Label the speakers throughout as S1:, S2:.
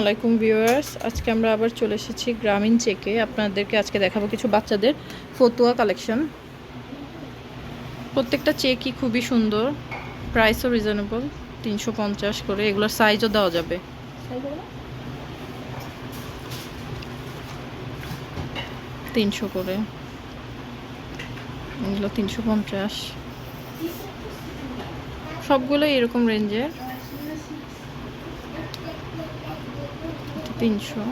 S1: আলাইকুম ভিউয়ার্স। আজকে আমরা আবার চলে এসেছি গ্রামীণ চেকে। আপনাদেরকে আজকে দেখাবো কিছু বাচ্চাদের ফতুয়া কালেকশন। প্রত্যেকটা চেকই খুবই সুন্দর। প্রাইসও রিজনেবল তিনশো পঞ্চাশ করে। এগুলোর সাইজও দেওয়া যাবে। তিনশো করে। এগুলো তিনশো পঞ্চাশ। সবগুলোই এরকম রেঞ্জের তিনশো।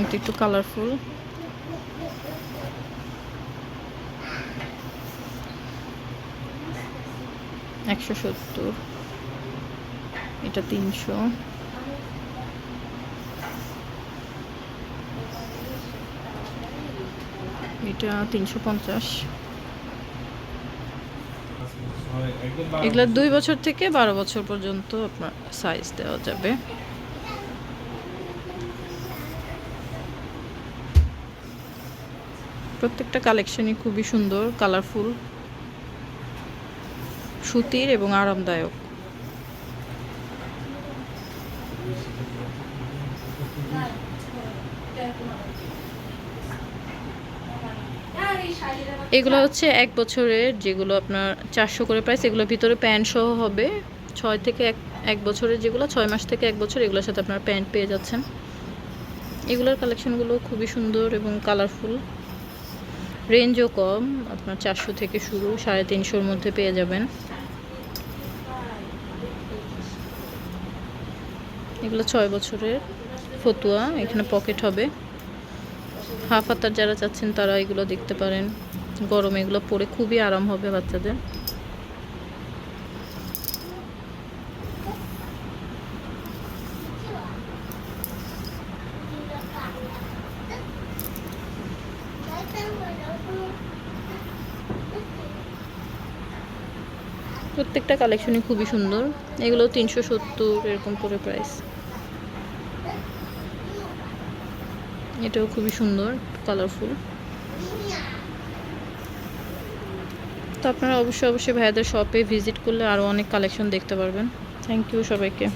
S1: এটা একটু কালারফুল একশো সত্তর। এটা তিনশো। এটা তিনশো পঞ্চাশ। এগুলো দুই বছর থেকে বারো বছর পর্যন্ত আপনার সাইজ দেওয়া যাবে। প্রত্যেকটা কালেকশনই খুবই সুন্দর কালারফুল সুতির এবং আরামদায়ক। এগুলো হচ্ছে এক বছরের, যেগুলো আপনার চারশো করে প্রাইস এগুলোর ভিতরে প্যান্ট সহ হবে। ছয় থেকে এক এক বছরের যেগুলো, ছয় মাস থেকে এক বছর, এগুলোর সাথে আপনার প্যান্ট পেয়ে যাচ্ছেন। এগুলোর কালেকশনগুলো খুবই সুন্দর এবং কালারফুল রেঞ্জও কম, আপনার চারশো থেকে শুরু, সাড়ে তিনশোর মধ্যে পেয়ে যাবেন। এগুলো ছয় বছরের ফতুয়া, এখানে পকেট হবে। হাফ হাতার যারা চাচ্ছেন তারা এগুলো দেখতে পারেন। গরমে এগুলো পরে খুবই আরাম হবে বাচ্চাদের। প্রত্যেকটা কালেকশনই খুবই সুন্দর। এগুলো তিনশো সত্তর এরকম করে প্রাইস এটাও খুবই সুন্দর কালারফুল তো আপনারা অবশ্যই অবশ্যই ভাইয়াদের শপে ভিজিট করলে আরও অনেক কালেকশন দেখতে পারবেন। থ্যাংক ইউ সবাইকে।